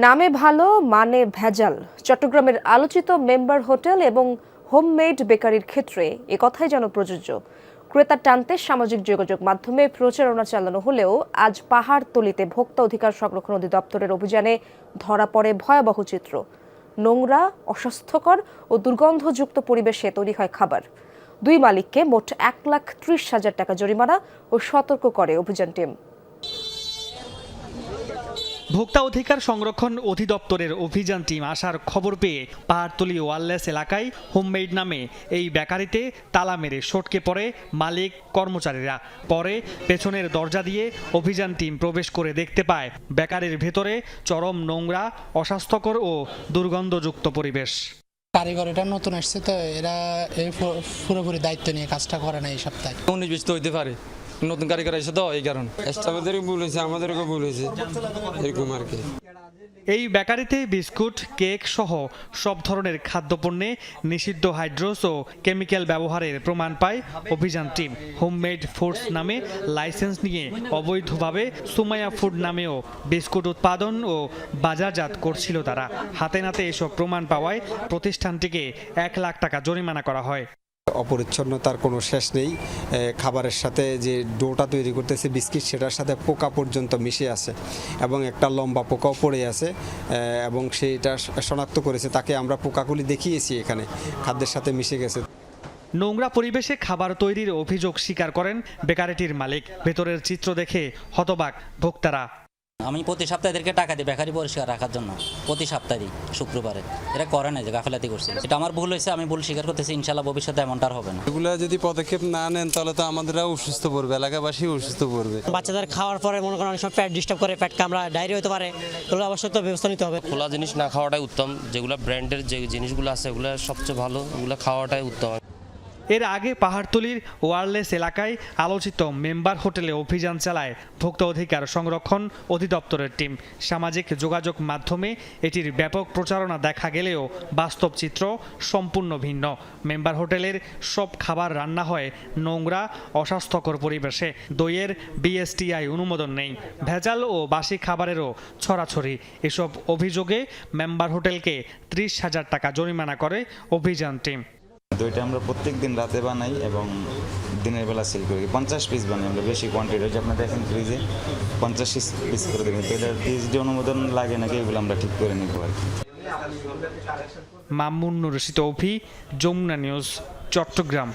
নামে ভালো মানে ভেজাল। চট্টগ্রামের আলোচিত মেম্বার হোটেল এবং হোমমেড বেকারির ক্ষেত্রে একথাই যেন প্রযোজ্য। ক্রেতা টানতে সামাজিক যোগাযোগ মাধ্যমে প্রচারণা চালানো হলেও আজ পাহাড়তলিতে ভোক্তা অধিকার সংরক্ষণ অধিদপ্তরের অভিযানে ধরা পড়ে ভয়াবহ চিত্র। নোংরা, অস্বাস্থ্যকর ও দুর্গন্ধযুক্ত পরিবেশে তৈরি হয় খাবার। দুই মালিককে মোট এক লাখ ত্রিশ হাজার টাকা জরিমানা ও সতর্ক করে অভিযান টিম। ভোক্তা অধিকার সংরক্ষণ অধিদপ্তরের অভিযান টিম আসার খবর পেয়ে পাহাড়তলি ওয়ারলেস এলাকায় হোমমেড নামে এই বেকারিতে তালা মেরে সটকে পড়ে মালিক কর্মচারীরা। পরে পেছনের দরজা দিয়ে অভিযান টিম প্রবেশ করে দেখতে পায় বেকারির ভেতরে চরম নোংরা অস্বাস্থ্যকর ও দুর্গন্ধযুক্ত পরিবেশ। কারিগর এটা নতুন আসছে তো এরা এই পুরোপুরি দায়িত্ব নিয়ে কাজটা করে না এই সপ্তাহে। উনিশ বিশ তো হইতে পারে। নতুন কারিগর এসে তো এই কারণ। স্টাফেদেরও ভুল হয়েছে আমাদেরও ভুল হয়েছে এরকম আর কি। এই বেকারিতে বিস্কুট কেক সহ সব ধরনের খাদ্যপণ্যে নিষিদ্ধ হাইড্রোস ও কেমিক্যাল ব্যবহারের প্রমাণ পায় অভিযান টিম। হোমমেড ফুডস নামে লাইসেন্স নিয়ে অবৈধভাবে সুমায়া ফুড নামেও বিস্কুট উৎপাদন ও বাজারজাত করছিল তারা। হাতে নাতে এসব প্রমাণ পাওয়ায় প্রতিষ্ঠানটিকে এক লাখ টাকা জরিমানা করা হয়। অপরিচ্ছন্নতার কোনো শেষ নেই। খাবারের সাথে যে ডোটা তৈরি করতেছে, বিস্কিট, সেটার সাথে পোকা পর্যন্ত মিশে আছে এবং একটা লম্বা পোকাও পড়ে আছে এবং সেটা শনাক্ত করেছে। তাকে আমরা পোকাগুলি দেখিয়েছি এখানে। খাদ্যের সাথে মিশে গেছে। নোংরা পরিবেশে খাবার তৈরির অভিযোগ স্বীকার করেন বেকারিটির মালিক। ভেতরের চিত্র দেখে হতবাক ভোক্তারা। আমি প্রতি সপ্তাহে এদেরকে টাকা দিই বেকারি পরিষ্কার রাখার জন্য প্রতি সপ্তাহে শুক্রবারে। এটা করে না যে গাফিলাতি করছে। এটা আমার ভুল হয়েছে আমি ভুল স্বীকার করতেছি ইনশাল্লাহ ভবিষ্যতে এমনটা আর হবে না। এগুলো যদি পদক্ষেপ না নেন তাহলে তো আমাদেরও অসুস্থ পড়বে এলাকাবাসী অসুস্থ পড়বে। বাচ্চাদের খাওয়ার পরে মনে করেন অনেক সময় পেট ডিস্টার্ব করে পেট কামড়া ডায়রি হতে পারে এগুলো অবশ্যই তো ব্যবস্থা নিতে হবে। খোলা জিনিস না খাওয়াটাই উত্তম যেগুলো ব্র্যান্ডের যে জিনিসগুলো আছে ওগুলো সবচেয়ে ভালো ওগুলো খাওয়াটাই উত্তম। এর আগে পাহাড়তলির ওয়ারলেস এলাকায় আলোচিত মেম্বার হোটেলে অভিযান চালায় ভোক্তা অধিকার সংরক্ষণ অধিদপ্তরের টিম। সামাজিক যোগাযোগ মাধ্যমে এটির ব্যাপক প্রচারণা দেখা গেলেও বাস্তব চিত্র সম্পূর্ণ ভিন্ন। মেম্বার হোটেলের সব খাবার রান্না হয় নোংরা, অস্বাস্থ্যকর পরিবেশে। দইয়ের বিএসটিআই অনুমোদন নেই। ভেজাল ও বাসি খাবারেরও ছড়াছড়ি। এসব অভিযোগে মেম্বার হোটেলকে ত্রিশ হাজার টাকা জরিমানা করে অভিযান টিম। দইটা আমরা প্রত্যেক দিন রাতে বানাই এবং দিনের বেলা সেল করি। পঞ্চাশ পিস বানাই আমরা, বেশি কোয়ান্টিটি যে আপনার দেখেন ফ্রিজে পঞ্চাশ পিস করে দেখেন তো এটার পিএইচডি অনুমোদন লাগে নাকি এগুলো আমরা ঠিক করে নিব আর কি। মামুন রশিদ অভি যমুনা নিউজ চট্টগ্রাম।